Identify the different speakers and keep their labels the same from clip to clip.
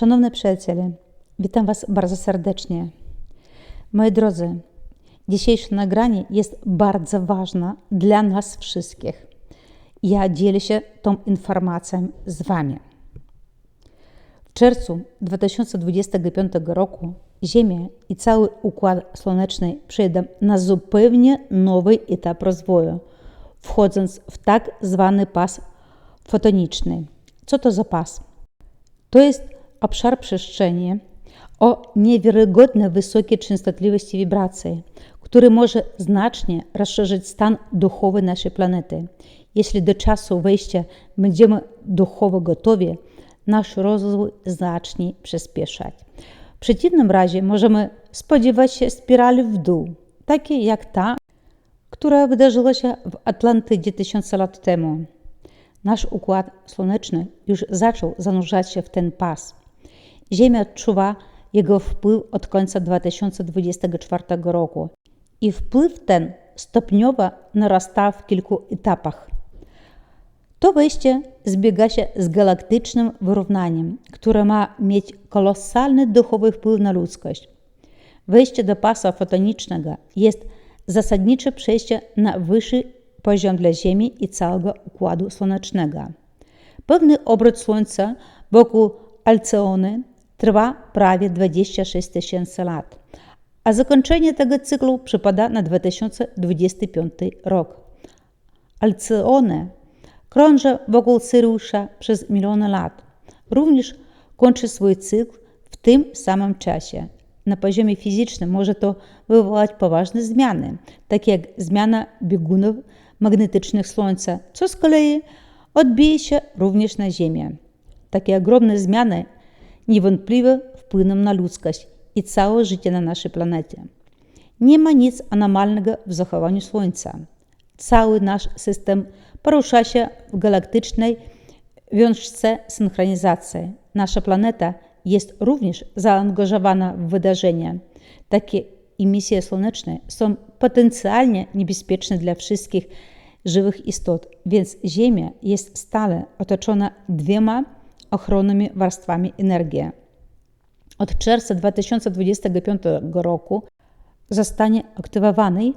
Speaker 1: Szanowni przyjaciele, witam Was bardzo serdecznie. Moi drodzy, dzisiejsze nagranie jest bardzo ważne dla nas wszystkich. Ja dzielę się tą informacją z Wami. W czerwcu 2025 roku Ziemia i cały Układ Słoneczny przejdą na zupełnie nowy etap rozwoju, wchodząc w tak zwany pas fotoniczny. Co to za pas? To jest obszar przestrzeni o niewiarygodnie wysokiej częstotliwości wibracji, który może znacznie rozszerzyć stan duchowy naszej planety. Jeśli do czasu wejścia będziemy duchowo gotowi, nasz rozwój zacznie przyspieszać. W przeciwnym razie możemy spodziewać się spirali w dół, takiej jak ta, która wydarzyła się w Atlantydzie tysiące lat temu. Nasz układ słoneczny już zaczął zanurzać się w ten pas. Ziemia odczuwa jego wpływ od końca 2024 roku i wpływ ten stopniowo narasta w kilku etapach. To wejście zbiega się z galaktycznym wyrównaniem, które ma mieć kolosalny duchowy wpływ na ludzkość. Wejście do pasa fotonicznego jest zasadnicze przejście na wyższy poziom dla Ziemi i całego Układu Słonecznego. Pewny obrót Słońca wokół Alceony trwa prawie 26 tysięcy lat, a zakończenie tego cyklu przypada na 2025 rok. Alceone krąży wokół Syriusza przez miliony lat. Również kończy swój cykl w tym samym czasie. Na poziomie fizycznym może to wywołać poważne zmiany, takie jak zmiana biegunów magnetycznych Słońca, co z kolei odbije się również na Ziemię. Takie ogromne zmiany niewątpliwie wpłyną na ludzkość i całe życie na naszej planecie. Nie ma nic anormalnego w zachowaniu Słońca. Cały nasz system porusza się w galaktycznej wiążce synchronizacji. Nasza planeta jest również zaangażowana w wydarzenia. Takie emisje słoneczne są potencjalnie niebezpieczne dla wszystkich żywych istot, więc Ziemia jest stale otoczona dwiema ochronnymi warstwami energii. Od czerwca 2025 roku zostanie aktywowany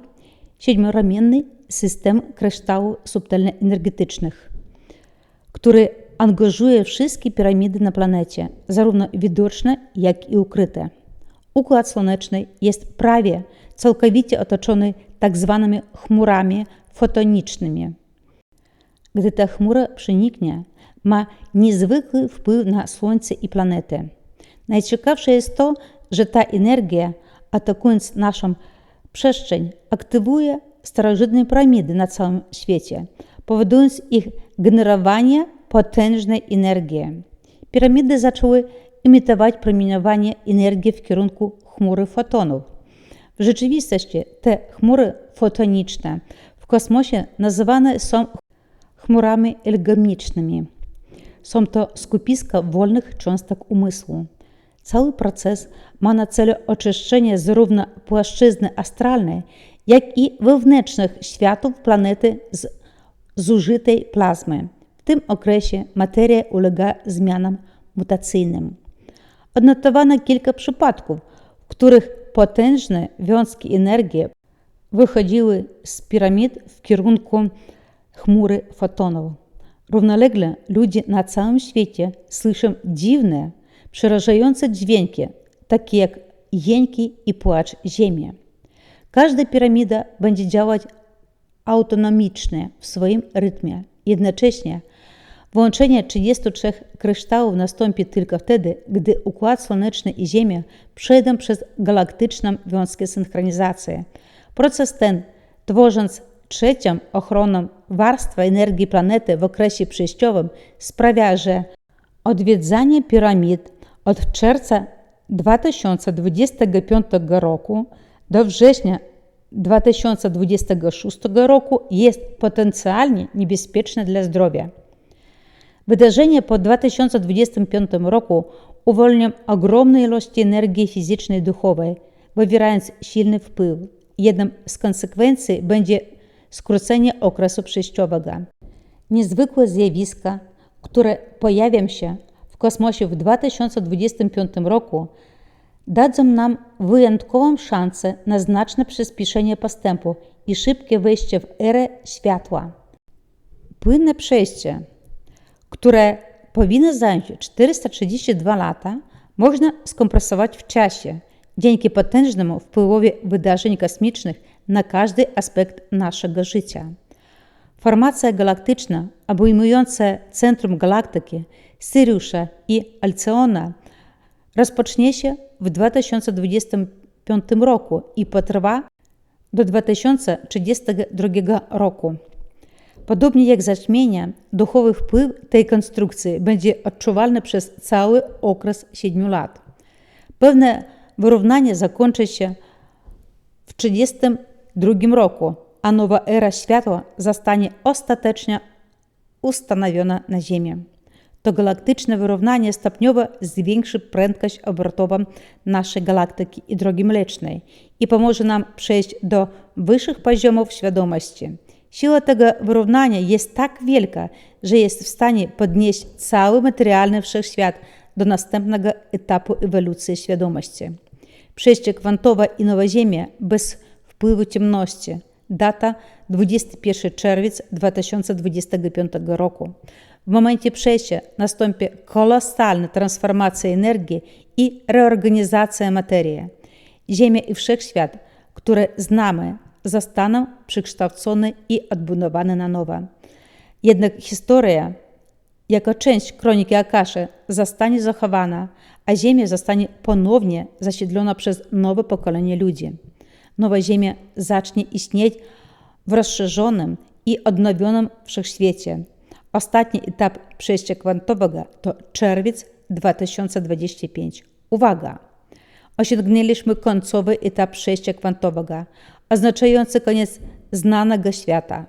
Speaker 1: siedmioramienny system kryształów subtelno-energetycznych, który angażuje wszystkie piramidy na planecie, zarówno widoczne, jak i ukryte. Układ Słoneczny jest prawie całkowicie otoczony tak zwanymi chmurami fotonicznymi. Gdy ta chmura przeniknie, ma niezwykły wpływ na Słońce i planetę. Najciekawsze jest to, że ta energia, atakując naszą przestrzeń, aktywuje starożytne piramidy na całym świecie, powodując ich generowanie potężnej energii. Piramidy zaczęły imitować promieniowanie energii w kierunku chmury fotonów. W rzeczywistości te chmury fotoniczne w kosmosie nazywane są chmurami elgamicznymi. Są to skupiska wolnych cząstek umysłu. Cały proces ma na celu oczyszczenie zarówno płaszczyzny astralnej, jak i wewnętrznych światów planety z zużytej plazmy. W tym okresie materia ulega zmianom mutacyjnym. Odnotowano kilka przypadków, w których potężne wiązki energii wychodziły z piramid w kierunku chmury fotonów. Równolegle ludzie na całym świecie słyszą dziwne, przerażające dźwięki, takie jak jęki i płacz ziemi. Każda piramida będzie działać autonomicznie w swoim rytmie. Jednocześnie Włączenie 33 kryształów nastąpi tylko wtedy, gdy Układ Słoneczny i Ziemia przejdą przez galaktyczną wiązkę synchronizacji. Proces ten, tworząc trzecią ochronną warstwę energii planety w okresie przejściowym, sprawia, że odwiedzanie piramid od czerwca 2025 roku do września 2026 roku jest potencjalnie niebezpieczne dla zdrowia. Wydarzenia po 2025 roku uwolnią ogromne ilości energii fizycznej i duchowej, wywierając silny wpływ. Jedną z konsekwencji będzie skrócenie okresu przejściowego. Niezwykłe zjawiska, które pojawią się w kosmosie w 2025 roku dadzą nam wyjątkową szansę na znaczne przyspieszenie postępu i szybkie wejście w erę światła. Płynne przejście, które powinno zająć 432 lata, można skompresować w czasie dzięki potężnemu wpływowi wydarzeń kosmicznych na każdy aspekt naszego życia. Formacja galaktyczna obejmująca centrum galaktyki, Syriusza i Alcyona rozpocznie się w 2025 roku i potrwa do 2032 roku. Podobnie jak zaćmienie, duchowy wpływ tej konstrukcji będzie odczuwalny przez cały okres 7 lat. Pewne wyrównanie zakończy się w 1932 roku, a nowa era światła zostanie ostatecznie ustanowiona na Ziemi. To galaktyczne wyrównanie stopniowo zwiększy prędkość obrotową naszej galaktyki i drogi mlecznej i pomoże nam przejść do wyższych poziomów świadomości. Siła tego wyrównania jest tak wielka, że jest w stanie podnieść cały materialny wszechświat do następnego etapu ewolucji świadomości. Przejście kwantowe i nowa Ziemia bez wpływu ciemności. Data 21 czerwiec 2025 roku. W momencie przejścia nastąpi kolosalna transformacja energii i reorganizacja materii. Ziemia i wszechświat, które znamy, zostaną przekształcone i odbudowane na nowo. Jednak historia, jako część kroniki Akaszy, zostanie zachowana, a Ziemia zostanie ponownie zasiedlona przez nowe pokolenie ludzi. Nowa Ziemia zacznie istnieć w rozszerzonym i odnowionym wszechświecie. Ostatni etap przejścia kwantowego to czerwiec 2025. Uwaga! Osiągnęliśmy końcowy etap przejścia kwantowego, oznaczający koniec znanego świata.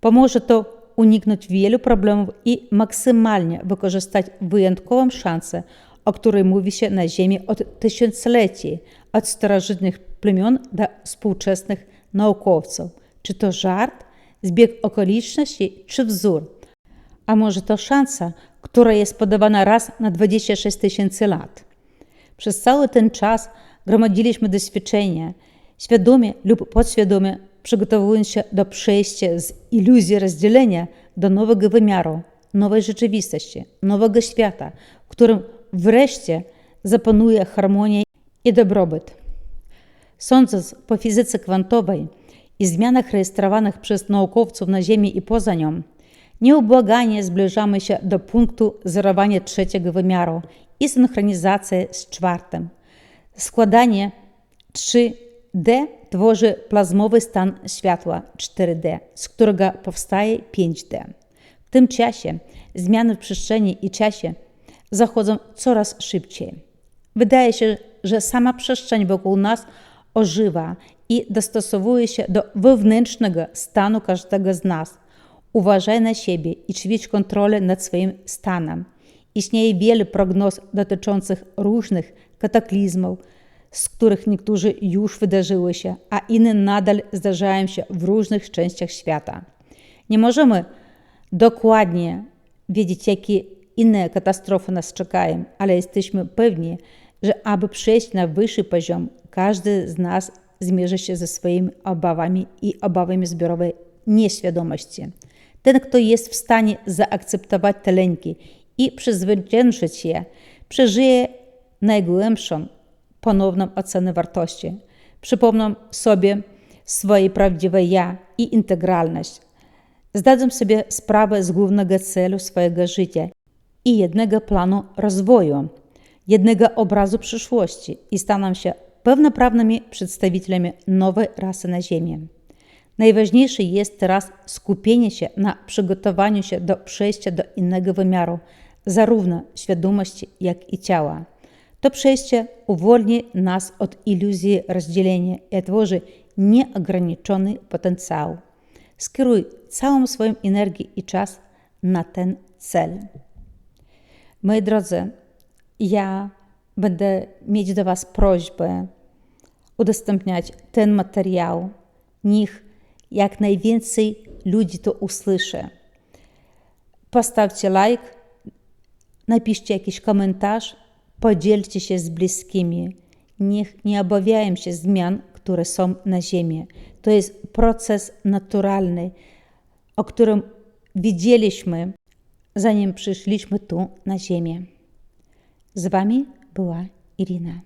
Speaker 1: Pomoże to uniknąć wielu problemów i maksymalnie wykorzystać wyjątkową szansę, o której mówi się na Ziemi od tysiącleci, od starożytnych plemion do współczesnych naukowców. Czy to żart, zbieg okoliczności, czy wzór? A może to szansa, która jest podawana raz na 26 tysięcy lat? Przez cały ten czas gromadziliśmy doświadczenia, świadomie lub podświadomie przygotowując się do przejścia z iluzji rozdzielenia do nowego wymiaru, nowej rzeczywistości, nowego świata, w którym wreszcie zapanuje harmonia i dobrobyt. Sądząc po fizyce kwantowej i zmianach rejestrowanych przez naukowców na Ziemi i poza nią, nieubłaganie zbliżamy się do punktu zerowania trzeciego wymiaru i synchronizacji z czwartym. Składanie 3D tworzy plazmowy stan światła 4D, z którego powstaje 5D. W tym czasie zmiany w przestrzeni i czasie zachodzą coraz szybciej. Wydaje się, że sama przestrzeń wokół nas ożywa i dostosowuje się do wewnętrznego stanu każdego z nas. Uważaj na siebie i ćwicz kontrolę nad swoim stanem. Istnieje wiele prognoz dotyczących różnych kataklizmów, z których niektórzy już wydarzyły się, a inne nadal zdarzają się w różnych częściach świata. Nie możemy dokładnie wiedzieć, jakie inne katastrofy nas czekają, ale jesteśmy pewni, że aby przejść na wyższy poziom, każdy z nas zmierzy się ze swoimi obawami i obawami zbiorowej nieświadomości. Ten, kto jest w stanie zaakceptować te lęki i przezwyciężyć je, przeżyje najgłębszą, ponowną ocenę wartości. Przypomną sobie swoje prawdziwe ja i integralność. Zdadzą sobie sprawę z głównego celu swojego życia i jednego planu rozwoju, jednego obrazu przyszłości i staną się pełnoprawnymi przedstawicielami nowej rasy na Ziemi. Najważniejsze jest teraz skupienie się na przygotowaniu się do przejścia do innego wymiaru, zarówno świadomości, jak i ciała. To przejście uwolni nas od iluzji rozdzielenia i otworzy nieograniczony potencjał. Skieruj całą swoją energię i czas na ten cel. Moi drodzy, ja będę mieć do Was prośbę udostępniać ten materiał. Niech jak najwięcej ludzi to usłyszy. Postawcie like, napiszcie jakiś komentarz, podzielcie się z bliskimi. Niech nie obawiają się zmian, które są na Ziemi. To jest proces naturalny, o którym widzieliśmy, zanim przyszliśmy tu na Ziemię. Z Wami była Irina.